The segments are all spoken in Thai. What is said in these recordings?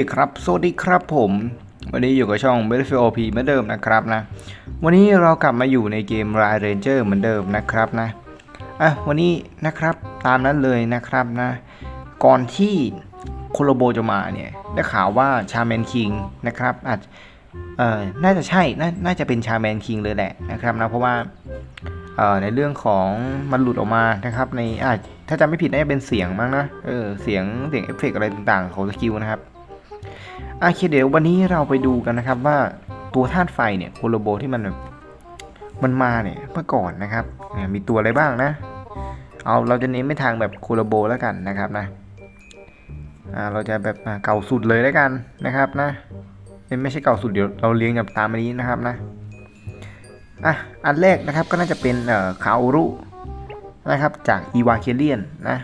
สวัสดีครับสวัสดีครับผม วันนี้อยู่กับช่อง Battlefield OP เหมือนเดิมนะครับนะ วันนี้เรากลับมาอยู่ในเกม r a Ranger เหมือนเดิมนะครับนะอะวันนี้นะครับตามนั้นเลยนะครับนะ ก่อนที่โคโลโบจะมาเนี่ย ได้ข่าวว่าชาแมนคิงนะครับอาจเอ่อน่าจะใช่นาน่าจะเป็นชาแมนคิงเลยแหละนะครับนะ เพราะว่าเอ่อในเรื่องของมันหลุดออกมานะครับในอาจถ้าจำไม่ผิดน่าจะเป็นเสียงมั้งนะเออเสียงเสียงเอฟเฟกอะไรต่างๆของสกิลนะครับ โอเคเดี๋ยววันนี้เราไปดูกันนะครับว่าตัวธาตุไฟเนี่ยโคโลโบที่มันมันมาเนี่ยเมื่อก่อนนะครับเนี่ยมีตัวอะไรบ้างนะ เอาเราจะเน้นไปทางแบบโคโลโบแล้วกันนะครับนะเราจะแบบเก่าสุดเลยแล้วกันนะครับนะไม่ใช่เก่าสุดเดี๋ยวเราเรียงกับตามนนี้นะครับนะอะอันแรกนะครับก็น่าจะเป็นเอ่อคาโอรุนะครับจากอีวาเคเลียนนะ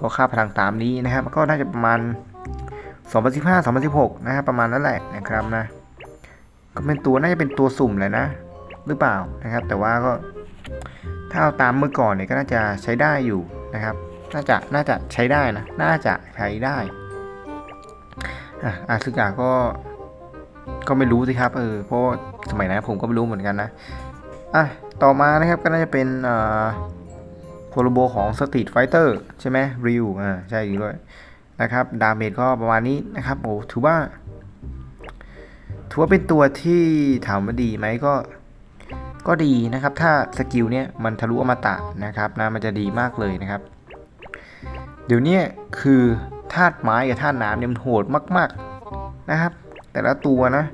ก็ค่าพลังตามนี้นะครับ ก็น่าจะประมาณ 2015 2016 นะครับประมาณนั้นแหละนะครับนะ ก็เป็นตัวน่าจะเป็นตัวสุ่มเลยนะ หรือเปล่านะครับ แต่ว่าก็ถ้าเอาตามเมื่อก่อนเนี่ยก็น่าจะใช้ได้อยู่นะครับ น่าจะน่าจะใช้ได้นะ น่าจะใช้ได้อะอาซึกะก็ก็ไม่รู้สิครับเออเพราะสมัยนั้นผมก็ไม่รู้เหมือนกันนะอะต่อมานะครับก็น่าจะเป็นอ่าโคโลโบของ Street Fighter ใช่ไหมริวอ่าใช่จริงด้วย นะครับ ดาเมจก็ประมาณนี้นะครับโอ้ถือว่า ถือว่าเป็นตัวที่ถามว่าดีไหมก็ ก็ดีนะครับ ถ้าสกิลเนี้ยมันทะลุอมตะนะครับนะมันจะดีมากเลยนะครับ เดี๋ยวนี้คือธาตุไม้กับธาตุน้ำเนี่ยมันโหดมาก ๆนะครับ แต่ละตัวนะ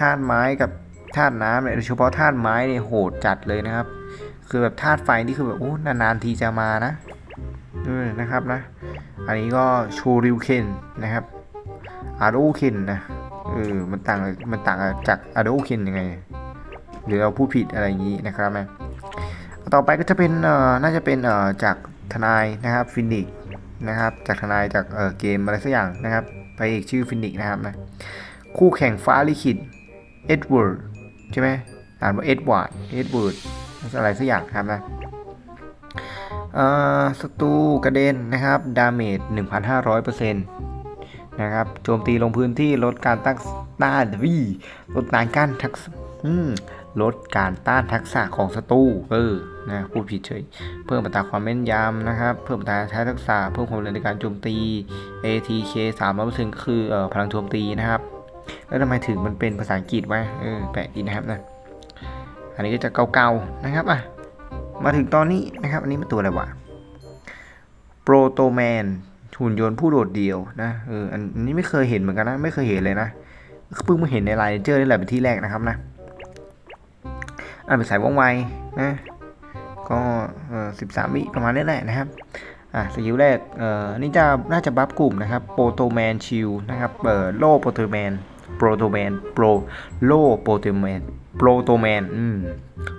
ธาตุไม้กับธาตุน้ำเนี่ยโดยเฉพาะธาตุไม้เนี่ยโหดจัดเลยนะครับ คือแบบธาตุไฟนี่คือแบบโอ้นานๆทีจะมานะ เออนะครับนะ อันนี้ก็ชูริวเคนนะครับอาโดเคนนะเออมันต่างมันต่างจากอาโดเคนยังไง หรือเราพูดผิดอะไรอย่างนี้นะครับนะต่อไปก็จะเป็นเอ่อน่าจะเป็นเอ่อจากทนายนะครับฟินิกนะครับจากทนายจากเอ่อเกมอะไรสักอย่างนะครับไปอีกชื่อฟินิกนะครับนะคู่แข่งฟ้าลิขิตเอ็ดเวิร์ดใช่ไหมอ่านว่าเอ็ดวาร์ดเอ็ดเวิร์ดอะไรสักอย่างครับนะ ศัตรูกระเด็นนะครับ ดาเมจ 1,500%นะครับ โจมตีลงพื้นที่ลดการตั้งต้านวิลดการกั้นทักษะลดการต้านทักษะของศัตรูเออนะพูดผิดเฉย เพิ่มอัตราความแม่นยำนะครับ เพิ่มอัตราใช้ทักษะ เพิ่มความเร็วในการโจมตี ATK 300%ก็คืออ่อพลังโจมตีนะครับ แล้วทำไมถึงมันเป็นภาษาอังกฤษวะเออแปลกดีนะครับนะ อันนี้ก็จะเก่าๆนะครับอะ มาถึงตอนนี้นะครับ อันนี้มันตัวอะไรวะโปรโตแมนหุ่นยนต์ผู้โดดเดี่ยวนะเอออันนี้ไม่เคยเห็นเหมือนกันนะ ไม่เคยเห็นเลยนะเพิ่งมาเห็นในไลน์เจอร์นี่แหละเป็นที่แรกนะครับนะอ่าเป็นสายว่องไวนะก็เออสิบสามวิประมาณนี้แหละนะครับอะสกิลแรกเอ่อนี่จะน่าจะบัฟกลุ่มนะครับโปรโตแมนชิลนะครับเอ่อโลโปรโตแมนโปรโตแมนโปรโลโปรโตแมนโปรโตแมนอืม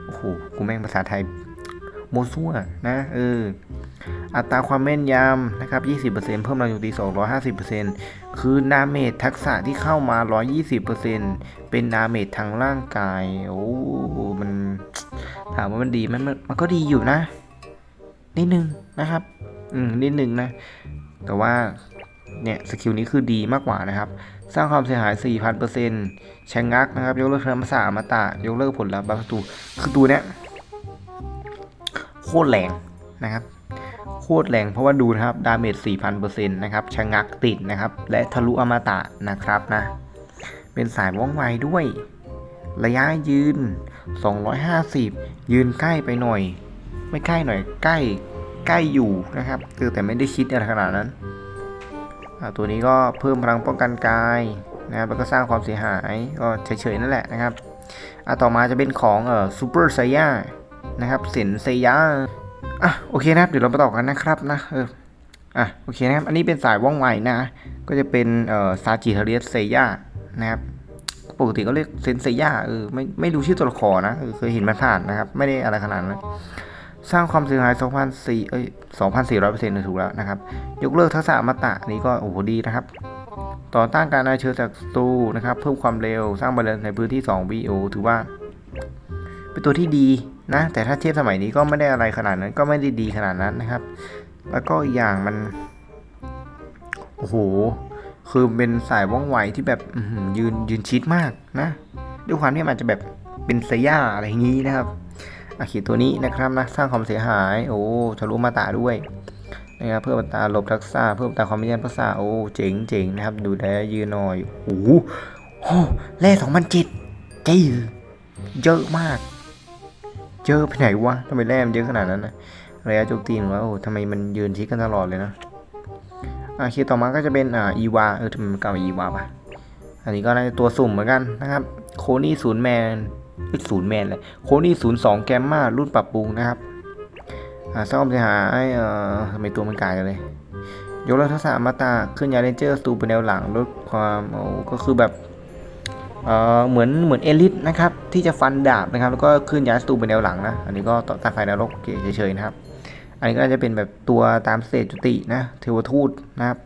โอ้โหกูแม่งภาษาไทย โมซัวนะเอออัตราความแม่นยำนะครับ 20%เพิ่มแรงโจมตี 250%คือดาเมจทักษะที่เข้ามา 120%เป็นดาเมจทางร่างกาย โอ้ มันถามว่ามันดีไหมมันมันก็ดีอยู่นะ นิดนึงนะครับ อืม นิดนึงนะ แต่ว่า เนี่ย สกิลนี้คือดีมากกว่านะครับ สร้างความเสียหาย 4,000%ชะงักนะครับ ยกเลิกเทอมภาษาอมตะ ยกเลิกผลลัพธ์บางประตูคือตัวเนี้ย ตรแรงนะครับโคตรแรงเพราะว่าดูนะครับดาเมจ 4,000%นะครับชะงักติดนะครับ และทะลุอมตะนะครับนะเป็นสายว่องไวด้วย ระยะยืน 250 ยืนใกล้ไปหน่อย ไม่ใกล้หน่อยใกล้ใกล้อยู่นะครับ คือแต่ไม่ได้คิดอะไรขนาดนั้น ตัวนี้ก็เพิ่มพลังป้องกันกายนะครับแล้วก็สร้างความเสียหายก็เฉยๆนั่นแหละนะครับอ่าต่อมาจะเป็นของเอ่อซูเปอร์ไซย่า นะครับเสินเซยาอะโอเคนะครับเดี๋ยวเราไปต่อกันนะครับนะเอออะโอเคนะครับ อันนี้เป็นสายว่องไวนะ ก็จะเป็นเอ่อซาจิเทเรียสเซยานะครับปกติก็เรียกเซนเซยาเออไม่ไม่รู้ชื่อตัวละครนะเคยเห็นมันผ่านนะครับ ไม่ได้อะไรขนาดนั้นสร้างความเสียหาย 2,400เอ้ย2,400%ถูกแล้วนะครับ ยกเลิกทักษะอมตะนี่ก็โอ้โหดีนะครับ ต่อต้านการอัญเชิญจากตูนะครับ เพิ่มความเร็วสร้างบาลานซ์ในพื้นที่ 2 VO ถือว่า เป็นตัวที่ดี นะแต่ถ้าเทียบสมัยนี้ก็ไม่ได้อะไรขนาดนั้น ก็ไม่ได้ดีขนาดนั้นนะครับ แล้วก็อีกอย่างมันโอ้โหคือเป็นสายว่องไวที่แบบยืนยืนชิดมากนะ ด้วยความที่มันจะแบบเป็นเซย่าอะไรอย่างนี้นะครับอาขีตัวนี้นะครับนะสร้างความเสียหาย โอ้ทะลุมาตาด้วยนะครับเพิ่มอัตราหลบทักษะเพิ่มอัตราความไม่ยันทักษะโอ้เจ๋งเจ๋งนะครับ ดูได้ยืนหน่อยโอ้โหแร่สองพันเจ็ดจีเยอะมาก เยอะไปไหนวะทำไมแร่มันเยอะขนาดนั้นนะระยะโจมตีหรือว่าโอ้ทำไมมันยืนชิดกันตลอดเลยนะอ่าคีย์ต่อมาก็จะเป็นอ่าอีวาเออทำไมมันเก่าอีวาปะอันนี้ก็น่าจะตัวสุ่มเหมือนกันนะครับ โคนี่ศูนย์แมนศูนย์แมนเลยโคนี่ศูนย์สองแกมมารุ่นปรับปรุงนะครับอ่าซ่อมเสียหายเอ่อทำไมตัวมันกลายเลยยกเลิกทักษะมาตาขึ้นยาเรนเจอร์สตูไปแนวหลังลดความโอ้ก็คือแบบ เออเหมือนเหมือนเอลิทนะครับที่จะฟันดาบนะครับแล้วก็ขึ้นย้ายสตูไปแนวหลังนะอันนี้ก็ต่อตาไฟนรกเฉยๆนะครับ อันนี้ก็จะเป็นแบบตัวตามเตจจุตินะเทวทูตนะครับ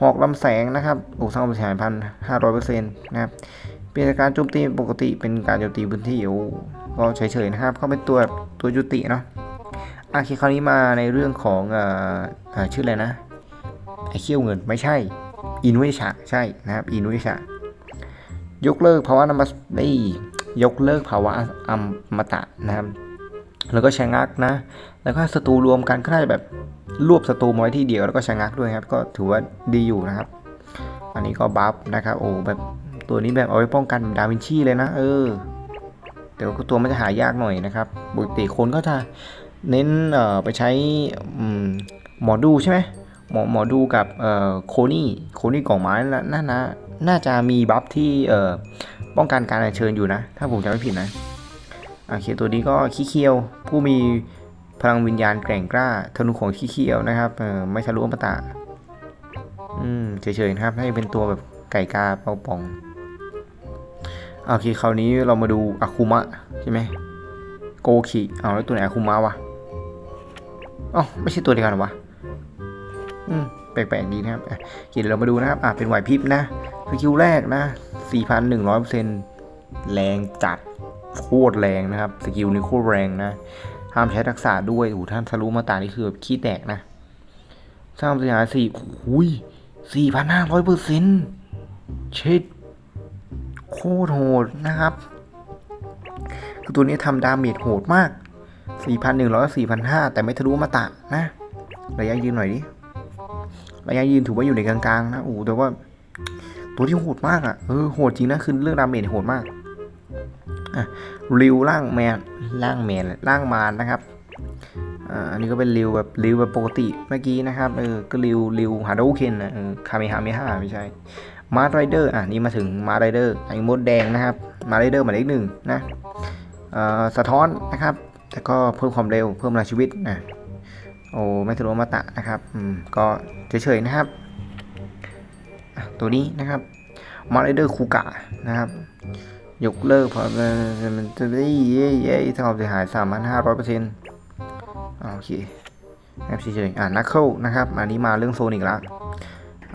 หอกลำแสงนะครับโอ้สร้างความเสียหายพันห้าร้อยเปอร์เซ็นต์นะครับเป็นการโจมตีปกติเป็นการโจมตีพื้นที่โอ้ก็เฉยๆนะครับ เข้าเป็นตัวตัวจุติเนาะโอเคคราวนี้มาในเรื่องของเอ่อชื่ออะไรนะไอเขี้ยวเงินไม่ใช่อินุเอชะใช่นะครับอินุเอชะ ยกเลิกภาวะนมัสได้ยกเลิกภาวะอมตะนะครับ แล้วก็ชะงักนะ แล้วก็ศัตรูรวมกันก็น่าจะแบบรวบศัตรูมาไว้ที่เดียวแล้วก็ชะงักด้วยครับ ก็ถือว่าดีอยู่นะครับ อันนี้ก็บัฟนะครับ โอ้แบบตัวนี้แบบเอาไว้ป้องกันดาวินชีเลยนะ เออแต่ว่าตัวมันจะหายากหน่อยนะครับปกติคนก็จะเน้นเอ่อไปใช้หมอดูใช่ไหมหมอหมอดูกับเอ่อโคนี่โคนี่กล่องไม้น่น่าน่า น่าจะมีบัฟที่เอ่อป้องกันการอัญเชิญอยู่นะ ถ้าผมจำไม่ผิดนะโอเคตัวนี้ก็ขี้เคียว ผู้มีพลังวิญญาณแกร่งกล้าธนูของขี้เคียวนะครับเออไม่ทะลุอมตะอืมเฉยๆนะครับให้เป็นตัวแบบไก่กาเป่าป่องโอเคคราวนี้เรามาดูอาคุมะใช่ไหมโกคิเอาแล้วตัวไหนอาคุมะวะอ๋อไม่ใช่ตัวเดียวกันหรอวะอืมแปลกๆดีนะครับโอเคเดี๋ยวเรามาดูนะครับอะเป็นไหวพริบนะ สกิลแรกนะ 4,100%แรงจัดโคตรแรงนะครับ สกิลนี้โคตรแรงนะ ห้ามใช้ทักษะด้วยโอ้โหท่านทะลุมาตานี่คือแบบขี้แตกนะ สร้างเสียหายสี่หุยสี่พันห้าร้อยเปอร์เซ็นต์เช็ดโคตรโหดนะครับ คือตัวนี้ทำดาเมจโหดมาก 4,100 4,500 แต่ไม่ทะลุมาตะนะ ระยะยืนหน่อยดิ ระยะยืนถือว่าอยู่ในกลางๆนะโอ้โหแต่ว่า ตัวที่โหดมากอะ่ะเออโหดจริงนะคือเรื่องดาเมจโหดมากอะริวร่างแมนร่างแมนร่างมารนะครับอันนี้ก็เป็นริวแบบริวแบบปกติเมื่อกี้นะครับเออก็ริวริวฮาโดเคนนะคาเมฮาเมฮาไม่ใช่มาร์ไรเดอร์อะนี่มาถึงมาร์ไรเดอร์ไอ้มดแดงนะครับมาร์ไรเดอร์หมายเลขหนึ่งนะเอ่อสะท้อนนะครับแต่ก็เพิ่มความเร็วเพิ่มพลังชีวิตนะโอ้ไม่ทะลุอมตะนะครับอืมก็เฉยๆนะครับ ตัวนี้นะครับมาร์เดอร์คูกะนะครับยกเลิกเพราะมันจะได้เย่เย่ถ้าความเสียหายสามพันห้าร้อยเปอร์เซ็นต์โอเคนะครับเฉยๆอ่านักเข้านะครับ อันนี้มาเรื่องโซนอีกแล้ว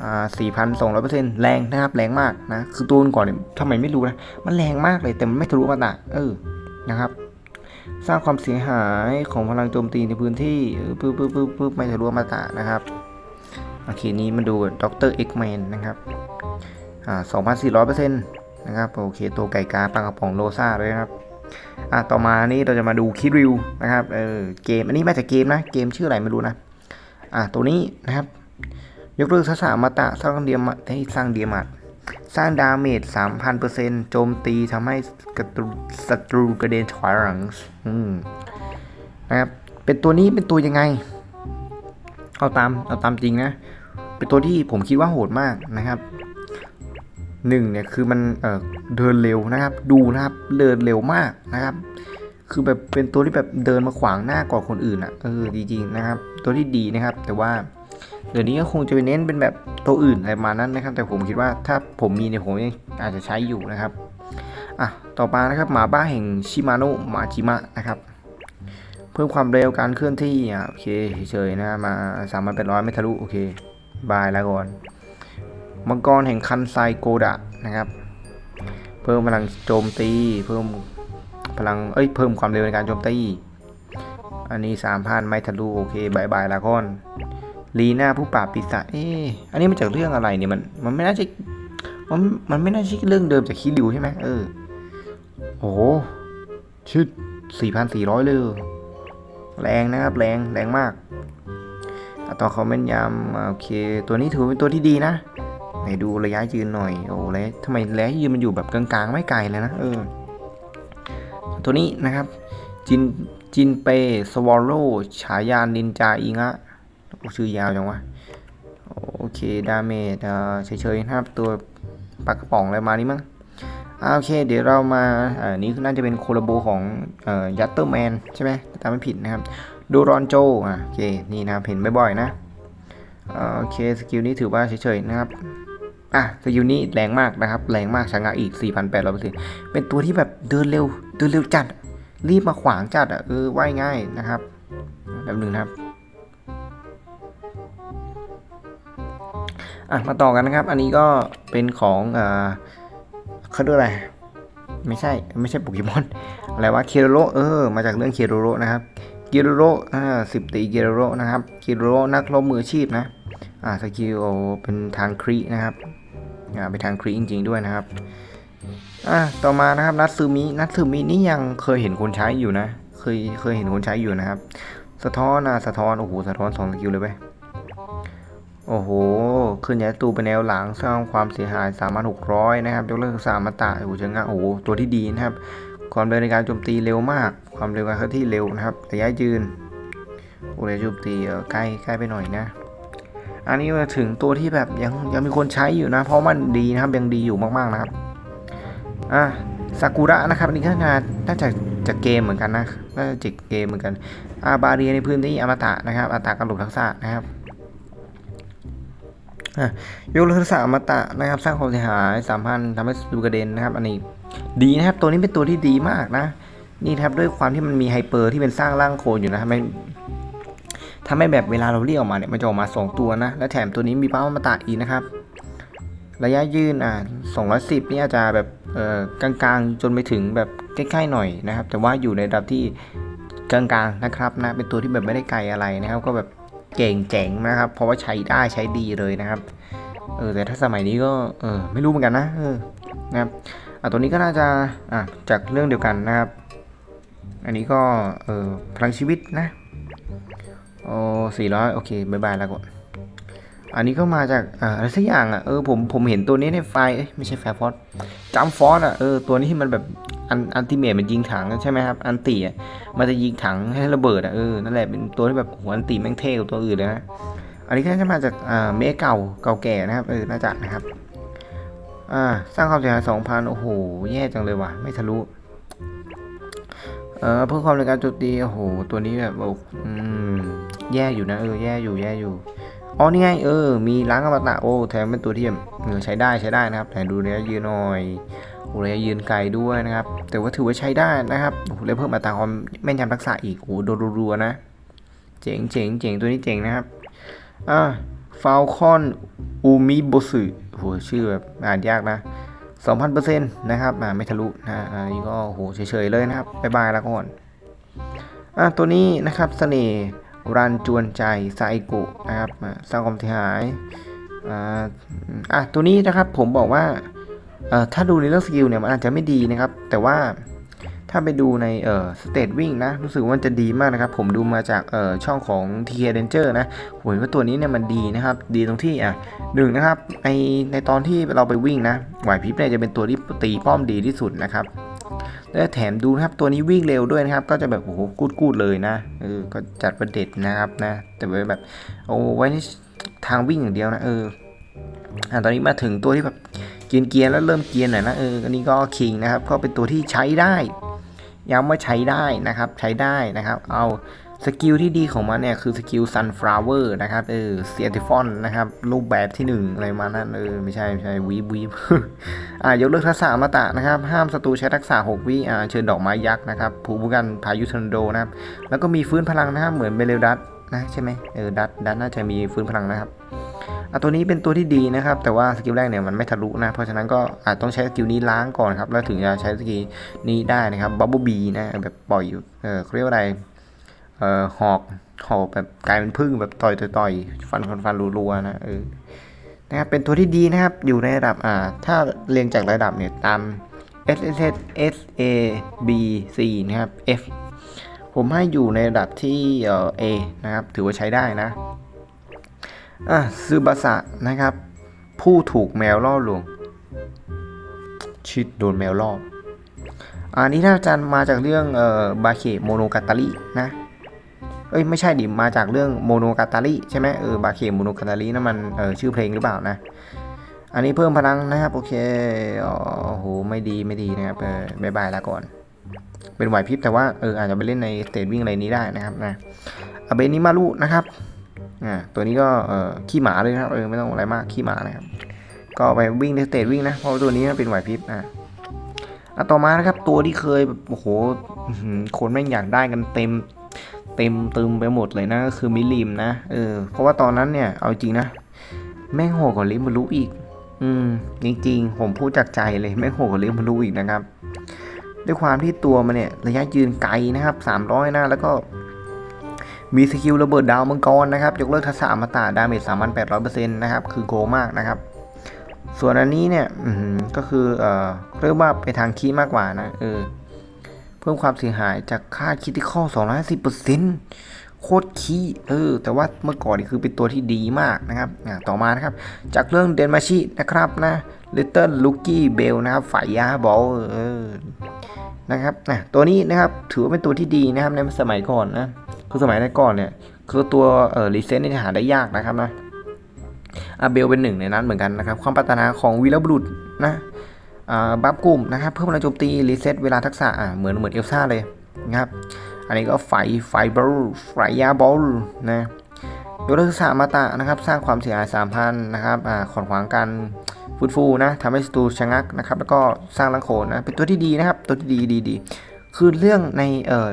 อ่าสี่พันสองร้อยเปอร์เซ็นต์แรงนะครับ แรงมากนะ คือตัวก่อนเนี่ยทำไมไม่รู้นะ มันแรงมากเลย แต่มันไม่ทะลุมาตะเออ นะครับ สร้างความเสียหายของพลังโจมตีในพื้นที่เออปึ๊บปึ๊บปึ๊บปึ๊บไม่ทะลุมาตะนะครับ โอเคนี้มาดูด็อกเตอร์เอ็กแมนนะครับอ่าสองพันสี่ร้อยเปอร์เซ็นต์นะครับโอเคตัวไก่กาปลากระป๋องโลซ่าด้วยนะครับอะต่อมานี่เราจะมาดูคิริวนะครับเออเกมอันนี้มาจากเกมนะเกมชื่ออะไรไม่รู้นะอะตัวนี้นะครับ ยกเลิกทักษะมาตะสร้างเดียมให้สร้างเดียมัดสร้างดาเมจ3,000%โจมตีทำให้ศัตรูศัตรูกระเด็นถอยหลังอืมนะครับเป็นตัวนี้เป็นตัวยังไง เอาตามเอาตามจริงนะ เป็นตัวที่ผมคิดว่าโหดมากนะครับหนึ่งเนี่ยคือมันเเดินเร็วนะครับ ดูนะครับเดินเร็วมากนะครับ คือแบบเป็นตัวที่แบบเดินมาขวางหน้ากว่าคนอื่นอะ่ะเออจริงๆนะครับ ตัวที่ดีนะครับ แต่ว่าเดี๋ยวนี้ก็คงจะไปเน้นเป็นแบบตัวอื่นอะไรมานั้นนะครับ แต่ผมคิดว่าถ้าผมมีเนี่ยผมยังอาจจะใช้อยู่นะครับอะต่อมานะครับหมาบ้าแห่งชิมาโนะมาจิมะนะครับ เพิ่มความเร็วการเคลื่อนที่อะโอเคเฉยๆนะมาสามพันแปดร้อยไม่ทะลุโอเคบายแล้วก่อนมังกรแห่งคันไซโกดะนะครับ เพิ่มพลังโจมตี เพิ่มพลังเอ้ยเพิ่มความเร็วในการโจมตี อันนี้สามพันไม่ทะลุโอเคบายบายลาคอนลีน่าผู้ปราบปีศาจเอ๊อันนี้มาจากเรื่องอะไรเนี่ยมันมันไม่น่าจะมันมันไม่น่าใช่เรื่องเดิมจากคิริวใช่ไหมเออโอ้โหชิดสี่พันสี่ร้อยเลย แรงนะครับแรงแรงมากต่อคอมเมนต์ยำอ่าโอเค ตัวนี้ถือเป็นตัวที่ดีนะไหนดูระยะยืนหน่อยโอ้แล้วทำไมระยะยืนมันอยู่แบบกลางๆ ไม่ไกลเลยนะเออตัวนี้นะครับ จินจินเปสวอลโลฉายานินจาอิงะโอ้ชื่อยาวจังวะโอเค ดาเมจเฉยๆนะครับ ตัวปากกระป๋องอะไรมานี่มั้ง โอเค เดี๋ยวเรามาอ่านี้น่าจะเป็นโคลาโบของยัตเตอร์แมนใช่ไหมถ้าจำไม่ผิดนะครับ ดูรอนโจอะโอเค นี่นะเห็นบ่อยๆนะโอเค สกิลนี้ถือว่าเฉยๆนะครับอะสกิลนี้แรงมากนะครับ แรงมากชะงักอีก 4,800%เป็นตัวที่แบบเดินเร็ว เดินเร็วจัด รีบมาขวางจัดอะเออว่ายง่ายนะครับแบบหนึ่งนะครับอะมาต่อกันนะครับ อันนี้ก็เป็นของอ่อ เขาเรียกอะไร ไม่ใช่ ไม่ใช่โปเกมอน อะไรวะ เคโรโรเออ มาจากเรื่องเคโรโรนะครับ เคโรโรอ่าสิบตีเคโรโรนะครับ เคโรโรนักรบมืออาชีพนะ อ่า สกิลเป็นทางครีนะครับ อ่า เป็นทางครีจริง ๆ ด้วยนะครับ อะต่อมานะครับ นัตซึมิ นัตซึมินี่ยังเคยเห็นคนใช้อยู่นะ เคย เคยเห็นคนใช้อยู่นะครับ สะท้อนนะสะท้อน โอ้โห สะท้อนสองสกิลเลยไป โอ้โห ขึ้นย้ายตูไปแนวหลังสร้างความเสียหาย3ามพันหกร้อยนะครับยกเลิกสามมาตะโอ้โหเชิงงะโอ้โหตัวที่ดีนะครับ ความเร็วในการโจมตีเร็วมาก ความเร็วการเคลื่อนที่เร็วนะครับระยะยืนโอ้ระยะโจมตีใกล้ใกล้ไปหน่อยนะ อันนี้มาถึงตัวที่แบบยังยังมีคนใช้อยู่นะ เพราะมันดีนะครับยังดีอยู่มากๆนะครับอะซากุระนะครับนนี้ก็น่าน่าจะจากเกมเหมือนกันนะน่าจะจากเกมเหมือนกันอาบาเรียในพื้นที่อมตะนะครับอัตรากระโดดทักษะนะครับ ยกเลิกทักษะอมตะนะครับสร้างความเสียหายสามพันทำให้ดูกระเด็นนะครับ อันนี้ดีนะครับ ตัวนี้เป็นตัวที่ดีมากนะ นี่ครับด้วยความที่มันมีไฮเปอร์ที่เป็นสร้างร่างโคลนอยู่นะทำให้ทำให้แบบเวลาเราเรียกออกมาเนี่ยมันจะออกมาสองตัวนะ และแถมตัวนี้มีป้าอมตะอีกนะครับ ระยะยืนอะ210 นี่อาจจะแบบเอ่อกลางๆ จนไปถึงแบบใกล้ๆหน่อยนะครับ แต่ว่าอยู่ในระดับที่กลางๆนะครับนะเป็นตัวที่แบบไม่ได้ไกลอะไรนะครับ ก็แบบ เก่งเจ๋งนะครับ เพราะว่าใช้ได้ใช้ดีเลยนะครับ เออแต่ถ้าสมัยนี้ก็เออไม่รู้เหมือนกันนะ เออนะครับอะตัวนี้ก็น่าจะอะจากเรื่องเดียวกันนะครับ อันนี้ก็เออพลังชีวิตนะโอ้สี่ร้อยโอเคบายบายแล้วก่อน อันนี้ก็มาจากอะไรสักอย่างอะเออผมผมเห็นตัวนี้ในไฟล์ไม่ใช่ไฟล์ฟอสจัมฟอสอะเออตัวนี้ที่มันแบบอันอันติเมทมันยิงถังใช่ไหมครับอันติอะมันจะยิงถังให้ระเบิดอะเออนั่นแหละเป็นตัวที่แบบหัวอันติแม่งเท่กว่าตัวอื่นเลยนะอันนี้ก็น่าจะมาจากอ่าเมฆเก่าเก่าแก่นะครับเออน่าจะนะครับอ่าสร้างความเสียหายสองพันโอ้โหแย่จังเลยว่ะไม่ทะลุเออเพื่อความในการโจมตีโอ้โหตัวนี้แบบโอ้อืมแย่อยู่นะเออแย่อยู่แย่อยู่ อ๋อนี่ไงเออ มีล้างอมตะโอ้แถมเป็นตัวเที่เออใช้ได้ใช้ได้นะครับแต่ดูระยะยืนหน่อยโอ้ระยะยืนไกลด้วยนะครับ แต่ว่าถือว่าใช้ได้นะครับโอ้โหเลยเพิ่มอัตราความแม่นยำทักษะอีกโอ้โหโดนรัวๆนะ เจ๋งเจ๋งเจ๋งตัวนี้เจ๋งนะครับอ่าฟาลคอนอูมิโบสึโหชื่อแบบอ่านยากนะ2,000%นะครับอ่าไม่ทะลุนะอันนี้ก็โอ้โหเฉยๆเลยนะครับบายบายแล้วก่อนอ่าตัวนี้นะครับเสน่ห์ รันจวนใจไซโกะนะครับสร้างความเสียหายอ่าอะตัวนี้นะครับผมบอกว่าเออถ้าดูในเรื่องสกิลเนี่ยมันอาจจะไม่ดีนะครับ แต่ว่าถ้าไปดูในเอ่อสเตตวิ่งนะ รู้สึกว่าจะดีมากนะครับ ผมดูมาจากเอ่อช่องของ TK Ranger นะผมเห็นว่าตัวนี้เนี่ยมันดีนะครับ ดีตรงที่อะหนึ่งนะครับในในตอนที่เราไปวิ่งนะไหวพริบเนี่ยจะเป็นตัวที่ตีป้อมดีที่สุดนะครับ และแถมดูนะครับตัวนี้วิ่งเร็วด้วยนะครับ ก็จะแบบโอ้โหกูดกูดเลยนะเออก็จัดประเด็ดนะครับนะ แต่ไว้แบบโอ้ไว้ในทางวิ่งอย่างเดียวนะเอออะตอนนี้มาถึงตัวที่แบบเกียนเกียนแล้วเริ่มเกียนหน่อยนะเอออันนี้ก็คิงนะครับ ก็เป็นตัวที่ใช้ได้ย้ำว่าใช้ได้นะครับ ใช้ได้นะครับ เอา สกิลที่ดีของมันเนี่ยคือสกิล sunflower นะครับเออเซียติฟอนนะครับรูปแบบที่หนึ่งอะไรมานั่นเออไม่ใช่ไม่ใช่วีบวีบอ่ายกเลิกทักษะอมตะนะครับ ห้ามศัตรูใช้ทักษะ6วิอ่าเชิญดอกไม้ยักษ์นะครับผูกกันพายุทอร์นาโดนะครับ แล้วก็มีฟื้นพลังนะครับเหมือนเบลดัสนะใช่ไหมเออดัสดัสน่าจะมีฟื้นพลังนะครับอะตัวนี้เป็นตัวที่ดีนะครับ แต่ว่าสกิลแรกเนี่ยมันไม่ทะลุนะ เพราะฉะนั้นก็อาจต้องใช้สกิลนี้ล้างก่อนครับแล้วถึงจะใช้สกิลนี้ได้นะครับบับเบิลบีนะแบบปล่อยเออเขาเรียกว่าอะไร เอ่อหอกหอกแบบกลายเป็นพึ่งแบบต่อยต่อยฟันฟันฟันรัวๆนะเออนะครับเป็นตัวที่ดีนะครับอยู่ในระดับอ่าถ้าเรียงจากระดับเนี่ยตาม S S S S A B C นะครับ F ผมให้อยู่ในระดับที่เอ่อ A นะครับถือว่าใช้ได้นะอะซึบาสะนะครับ ผู้ถูกแมวล่อลวงชิดโดนแมวล่ออันนี้ถ้าอาจารย์มาจากเรื่องเอ่อบาเคโมโนกาตารินะ เอ้ยไม่ใช่ดิมาจากเรื่องโมโนกาตาริใช่ไหมเออบาเคโมโนกาตารินั่นมันเออชื่อเพลงหรือเปล่านะ อันนี้เพิ่มพลังนะครับ โอเคโอ้โหไม่ดีไม่ดีนะครับเออบายบายลาก่อน เป็นไหวพริบแต่ว่าเอออาจจะไปเล่นในสเตจวิ่งอะไรนี้ได้นะครับนะอเบนิมารุนะครับอ่าตัวนี้ก็เออขี้หมาเลยนะครับเออไม่ต้องอะไรมากขี้หมานะครับก็ไปวิ่งในสเตจวิ่งนะเพราะว่าตัวนี้เป็นไหวพริบอะอะต่อมานะครับตัวที่เคยแบบโอ้โหคนแม่งอยากได้กันเต็ม เต็มตึมไปหมดเลยนะก็คือมิลิมนะเออเพราะว่าตอนนั้นเนี่ยเอาจริงนะแม่งโหกว่าลิมารุอีก อืมจริงๆ ผมพูดจากใจเลยแม่งโหกว่าลิมารุอีกนะครับ ด้วยความที่ตัวมันเนี่ยระยะยืนไกลนะครับ 300นะแล้วก็มีสกิลระเบิดดาวมังกรนะครับยกเลิกทักษะอมตะดาเมจ3,800%นแปดร้อยเปอร์เซ็นต์นะครับ คือโกมากนะครับ ส่วนอันนี้เนี่ยก็คือเอ่อเรียกว่าไปทางคีมากกว่านะเออ เพิ่มความเสียหายจากค่าคิติคอ250%โคตรขี้เออ แต่ว่าเมื่อก่อนนี่คือเป็นตัวที่ดีมากนะครับต่อมานะครับ จากเรื่องเดนมาชินะครับนะ Little Lucky Bell นะครับฝ่ายยาบอลเออนะครับนะตัวนี้นะครับถือว่าเป็นตัวที่ดีนะครับในสมัยก่อนนะคือสมัยก่อนเนี่ยคือตัวเอ่อรีเซ็ตนี่หาได้ยากนะครับนะอาเบลเป็นหนึ่งในนั้นเหมือนกันนะครับ ความปรารถนาของวีรบุรุษนะ บัฟกลุ่มนะครับ เพิ่มพลังโจมตี รีเซ็ตเวลาทักษะเหมือนเหมือนเอลซ่าเลยนะครับ อันนี้ก็ไฟไฟบอลไฟยาบอลนะยกเลิกทักษะมาตะนะครับ สร้างความเสียหาย3,000นะครับอ่าขอนขวางการฟื้นฟูนะทำให้ศัตรูชะงักนะครับ แล้วก็สร้างลังโขนนะ เป็นตัวที่ดีนะครับ ตัวที่ดีดีดีคือเรื่องในเอ่อ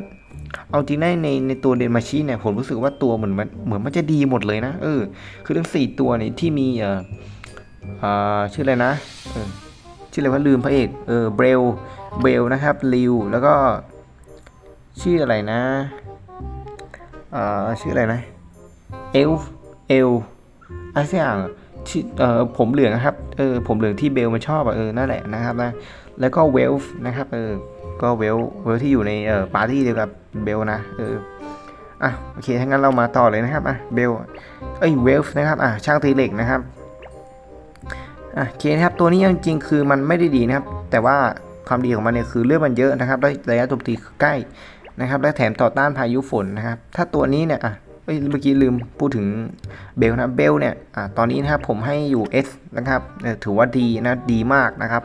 เอาจริงในในในตัวเดนมาชีเนี่ยผมรู้สึกว่าตัวเหมือนมันเหมือนมันจะดีหมดเลยนะเออคือทั้งสี่ตัวนี้ที่มีเอ่ออ่าชื่ออะไรนะเออ ชื่ออะไรว่าลืมพระเอกเออเบลเบลนะครับลิวแล้วก็ชื่ออะไรนะเอ่อชื่ออะไรนะเอลเอลอะไรสักอย่างที่เอ่อผมเหลืองนะครับเออผมเหลืองที่เบลมันชอบอะเออนั่นแหละนะครับนะแล้วก็เวลฟ์นะครับเออก็เวลเวลที่อยู่ในเอ่อปาร์ตี้เดียวกับเบลนะเอออะโอเคถ้างั้นเรามาต่อเลยนะครับอะเบลเอ้ยเวลฟ์นะครับอะช่างตีเหล็กนะครับ อะโอเคนะครับตัวนี้จริงๆคือมันไม่ได้ดีนะครับ แต่ว่าความดีของมันเนี่ยคือเลือดมันเยอะนะครับแล้วระยะโจมตีใกล้นะครับและแถมต่อต้านพายุฝนนะครับ ถ้าตัวนี้เนี่ยอะเอ้ยเมื่อกี้ลืมพูดถึงเบลนะเบลเนี่ยอะตอนนี้นะครับผมให้อยู่ S นะครับถือว่าดีนะดีมากนะครับ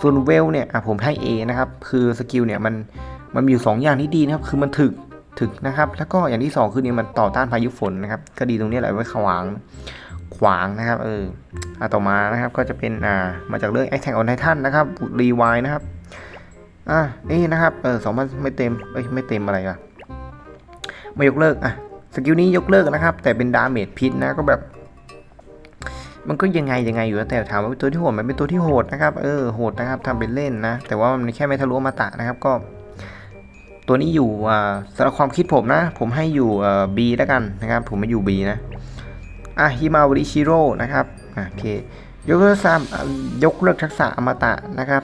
ส่วนเวลเนี่ยอะผมให้ A นะครับคือสกิลเนี่ยมันมันมีอยู่ 2 อย่างที่ดีนะครับคือมันถึกถึกนะครับ แล้วก็อย่างที่ 2 คือเนี่ยมันต่อต้านพายุฝนนะครับก็ดีตรงนี้แหละไว้ขวาง ขวางนะครับเอออะต่อมานะครับก็จะเป็นอ่ามาจากเรื่อง Attack on Titan นะครับรีวายนะครับอะนี่นะครับเออสองพันไม่เต็มเอ้ยไม่เต็มอะไรอะไม่ยกเลิกอะสกิลนี้ยกเลิกนะครับ แต่เป็นดาเมจพิษนะก็แบบมันก็ยังไงยังไงอยู่แต่ถามว่าเป็นตัวที่โหดมันเป็นตัวที่โหดนะครับเออโหดนะครับทำเป็นเล่นนะ แต่ว่ามันแค่ไม่ทะลุมาตะนะครับ ก็ ตัวนี้อยู่อ่าสำหรับความคิดผมนะ ผมให้อยู่อ่อ B แล้วกันนะครับ ผมไม่อยู่ B นะ อะฮิมาวริชิโร่นะครับโอเคยกเลิกซามยกเลิกทักษะอมตะนะครับ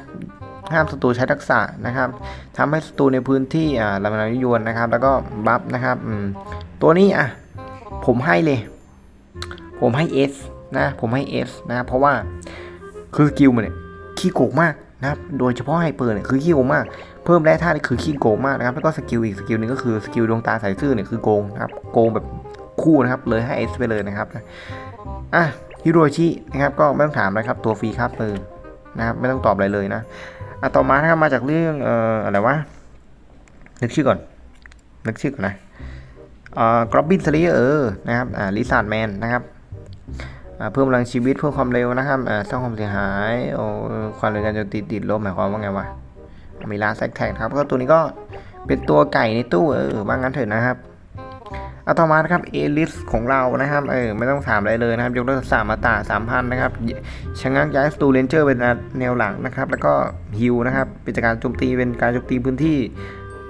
ห้ามศัตรูใช้ทักษะนะครับทำให้ศัตรูในพื้นที่อ่าลำนายุยวนนะครับ แล้วก็บัฟนะครับตัวนี้อะผมให้เลย ผมให้ S นะผมให้ S นะเพราะว่าคือสกิลมันเนี่ยขี้โกงมากนะครับโดยเฉพาะไฮเปอร์เนี่ยคือขี้โกงมาก เพิ่มแร่ธาตุนี่คือขี้โกงมากนะครับแล้วก็สกิลอีกสกิลหนึ่งก็คือสกิลดวงตาใส่ซื่อเนี่ยคือโกงนะครับโกงแบบ คู่นะครับ เลยให้ S ไปเลยนะครับอะฮิโรชินะครับก็ไม่ต้องถามนะครับตัวฟรีครับเออนะครับไม่ต้องตอบอะไรเลยนะอะต่อมานะครับมาจากเรื่องเอ่ออะไรวะนึกชื่อก่อนนึกชื่อก่อนนะอ่ากรอบบินสลีเออนะครับอ่าลิซาร์ดแมนนะครับเพิ่มพลังชีวิตเพิ่มความเร็วนะครับสร้างความเสียหายโอ้ความเร็วการโจมตีติดลบหมายความว่าไงวะมีลาแซกแท็กครับก็ตัวนี้ก็เป็นตัวไก่ในตู้เออว่างั้นเถอะนะครับ อาต่อมาครับเอลิสของเรานะครับเออไม่ต้องถามอะไรเลยนะครับ ยกเลิกสามมาตราสามพันนะครับชะงักย้ายสตูเลนเจอร์เป็นแนวหลังนะครับ แล้วก็ฮิวนะครับเป็นจากการโจมตีเป็นการโจมตีพื้นที่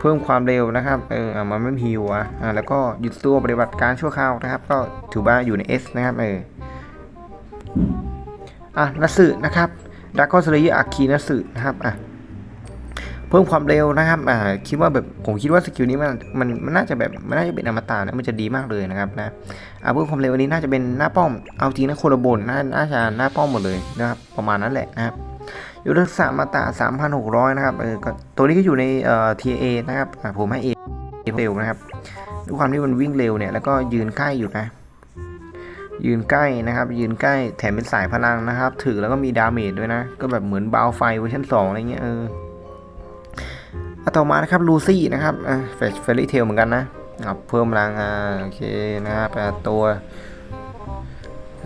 เพิ่มความเร็วนะครับเออมันไม่ฮิวอะอะแล้วก็หยุดตัวปฏิบัติการชั่วคราวนะครับ ก็ถือว่าอยู่ใน S นะครับเอออะนัสึนะครับดักก็สเลย์อาคีนัสึนะครับอะ พิ่มความเร็วนะครับ อ่า คิดว่าแบบผมคิดว่าสกิลนี้มันมันมันน่าจะแบบมันน่าจะเป็นอมตะนะ มันจะดีมากเลยนะครับนะ อ่าเพิ่มความเร็วอันนี้น่าจะเป็นหน้าป้อม เอาจริงนะโคโลบนน่าน่าจะหน้าป้อมหมดเลยนะครับ ประมาณนั้นแหละนะครับยุทธศาสตร์มาตรา3,600 นะครับ เออก็ตัวนี้ก็อยู่ในเอ่อ TA นะครับ ผมให้ A เร็วนะครับ ด้วยความที่มันวิ่งเร็วเนี่ย แล้วก็ยืนใกล้อยู่นะ ยืนใกล้นะครับ ยืนใกล้แถมเป็นสายพลังนะครับ ถือแล้วก็มีดาเมจด้วยนะ ก็แบบเหมือนบาวไฟเวอร์ชัน2อะไรเงี้ย เออ ต่อมานะครับลูซี่นะครับเฟชเฟรี่เทลเหมือนกันนะครับเพิ่มพลังอ่าโอเคนะครับตัว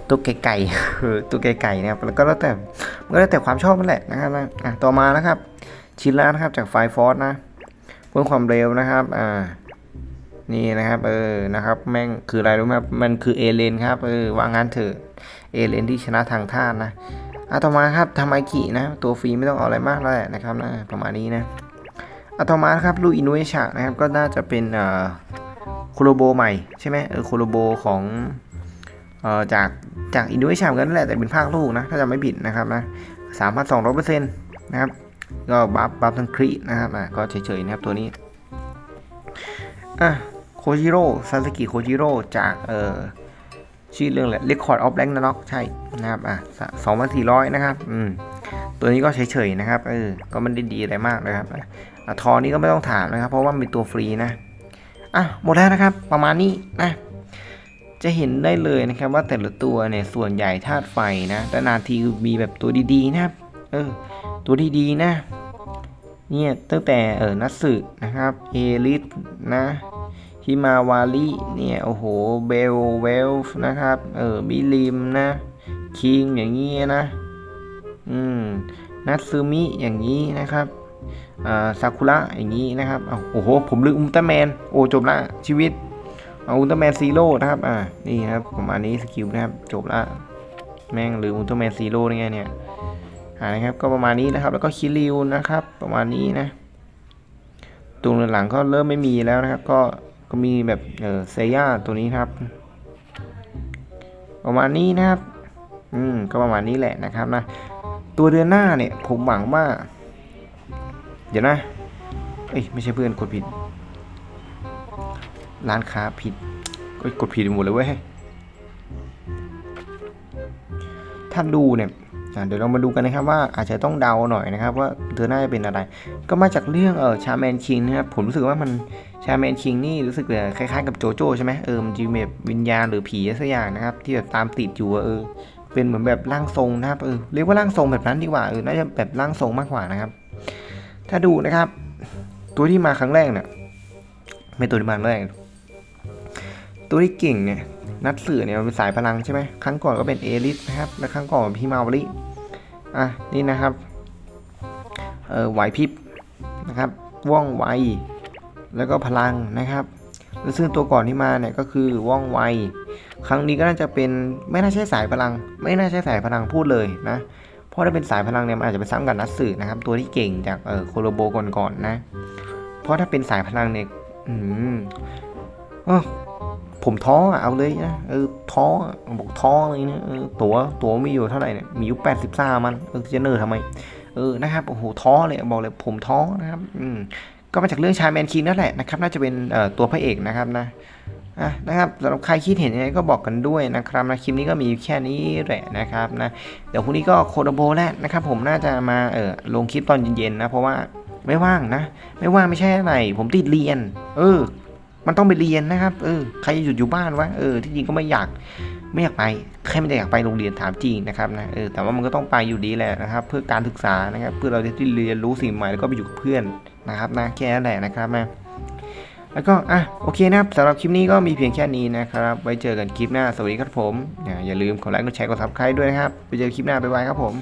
ตัวไก่ๆเออตัวไก่นะครับแล้วก็แล้วแต่มันก็แล้วแต่ความชอบนั่นแหละนะครับนะอะต่อมานะครับชิ้นละนะครับจากไฟฟอสนะเพิ่มความเร็วนะครับอ่านี่นะครับเออนะครับแม่งคืออะไรรู้ไหมครับมันคือเอเลนครับเออว่างั้นเถอะเอเลนที่ชนะทางธาตุนะอะต่อมาครับทำไมกินะตัวฟรีไม่ต้องเอาอะไรมากแล้วแหละนะครับนะประมาณนี้นะ อะต่อมาครับลูอินุเอชะนะครับก็น่าจะเป็นเอ่อโคโลโบใหม่ใช่ไหมเออโคโลโบของออจากจากอินโดนีเซียเหมือนกันนั่นแหละแต่เป็นภาคลูกนะถ้าจำไม่ผิดนะครับนะสามพันสองร้อยเปอร์เซ็นต์นะครับก็บัฟบัฟทั้งครีนะครับอะก็เฉยๆนะครับตัวนี้อะโคจิโร่ซาสกิโคจิโร่จากเอ่อชื่อเรื่องอะไร Record of Rank นะเนาะใช่นะครับอะสองพันสี่ร้อยนะครับอืมตัวนี้ก็เฉยๆนะครับเออก็ไม่ได้ดีอะไรมากนะครับ ทอนี้ก็ไม่ต้องถามนะครับ เพราะว่ามีตัวฟรีนะอะหมดแล้วนะครับ ประมาณนี้นะจะเห็นได้เลยนะครับว่าแต่ละตัวเนี่ยส่วนใหญ่ธาตุไฟนะแต่นานทีมีแบบตัวดีๆนะครับเออตัวดีๆนะเนี่ยตั้งแต่เออนัสึนะครับเอลิสนะฮิมาวาริเนี่ยโอ้โหเบลเวลฟ์นะครับเออบิลิมนะคิงอย่างนี้นะอืมนัตซึมิอย่างนี้นะครับ ซากุระอย่างนี้นะครับอ้าโอ้โหผมลืมอุลตร้าแมนโอ้จบละชีวิตเอาอุลตร้าแมนซีโร่นะครับอ่านี่ครับประมาณนี้สกิลนะครับจบละแม่งหรืออุลตร้าแมนซีโร่นี่ไงเนี่ยอ่านะครับก็ประมาณนี้นะครับ แล้วก็คิริวนะครับ ประมาณนี้นะตัวหลังก็เริ่มไม่มีแล้วนะครับ ก็ก็มีแบบเออเซย่าตัวนี้ครับ ประมาณนี้นะครับ อืมก็ประมาณนี้แหละนะครับนะตัวเดือนหน้าเนี่ยผมหวังว่า เดี๋ยวนะ เอ้ยไม่ใช่เพื่อนกดผิด ร้านค้าผิดก็กดผิดหมดเลยเว้ย ถ้าดูเนี่ยเดี๋ยวเรามาดูกันนะครับว่าอาจจะต้องเดาหน่อยนะครับ ว่าเธอหน้าจะเป็นอะไร ก็มาจากเรื่องเออชาแมนคิงนะครับผมรู้สึกว่ามันชาแมนคิงนี่รู้สึกแบบคล้ายๆกับโจโจ้ใช่ไหมเออมันจะมีแบบวิญญาณหรือผีอะไรสักอย่างนะครับ ที่แบบตามติดอยู่เออเป็นเหมือนแบบร่างทรงนะครับเออเรียกว่าร่างทรงแบบนั้นดีกว่าเออน่าจะแบบร่างทรงมากกว่านะครับ ถ้าดูนะครับ ตัวที่มาครั้งแรกเนี่ยไม่ตัวที่มาแรก ตัวที่เก่งเนี่ยนัดสื่อเนี่ยมันเป็นสายพลังใช่ไหมครั้งก่อนก็เป็นเอลิสนะครับและครั้งก่อนเป็นพี่มาวริอะนี่นะครับเออไหวพริบนะครับว่องไวแล้วก็พลังนะครับ แล้วซึ่งตัวก่อนที่มาเนี่ยก็คือว่องไว ครั้งนี้ก็น่าจะเป็นไม่น่าใช่สายพลัง ไม่น่าใช่สายพลังพูดเลยนะ เพราะถ้าเป็นสายพลังเนี่ยมันอาจจะไปซ้ำกับนัดสื่อนะครับ ตัวที่เก่งจากเออโคโลโบก่อนๆนะเพราะถ้าเป็นสายพลังเนี่ยอืมเออผมท้อเอาเลยนะเออท้อบอกท้อเลยนะเออตัวตัวมีอยู่เท่าไหร่เนี่ยมีอยู่แปดสิบซ่ามันเออจะเนอร์ทำไม เออนะครับโอ้โหท้อเลยบอกเลยผมท้อนะครับ อืมก็มาจากเรื่องชายแมนคิงนั่นแหละนะครับ น่าจะเป็นตัวพระเอกนะครับนะ อะนะครับสำหรับใครคิดเห็นยังไงก็บอกกันด้วยนะครับนะคลิปนี้ก็มีแค่นี้แหละนะครับนะเดี๋ยวพรุ่งนี้ก็โคโดโบแล้วนะครับ ผมน่าจะมาเออลงคลิปตอนเย็นๆนะเพราะว่าไม่ว่างนะ ไม่ว่างไม่ใช่อะไร ผมติดเรียน เออ มันต้องไปเรียนนะครับ เออใครจะหยุดอยู่บ้านวะเออที่จริงก็ไม่อยากไม่อยากไปใครไม่ได้อยากไปโรงเรียนถามจริงนะครับนะเออแต่ว่ามันก็ต้องไปอยู่ดีแหละนะครับ เพื่อการศึกษานะครับ เพื่อเราจะได้เรียนรู้สิ่งใหม่แล้วก็ไปอยู่กับเพื่อนนะครับนะแค่นั้นแหละนะครับนะ แล้วก็อะโอเคนะครับสำหรับคลิปนี้ก็มีเพียงแค่นี้นะครับ ไว้เจอกันคลิปหน้าสวัสดีครับผม อย่าลืมกดไลค์กดแชร์กดซับสไครต์ด้วยนะครับ ไปเจอคลิปหน้าบ๊ายบายครับผม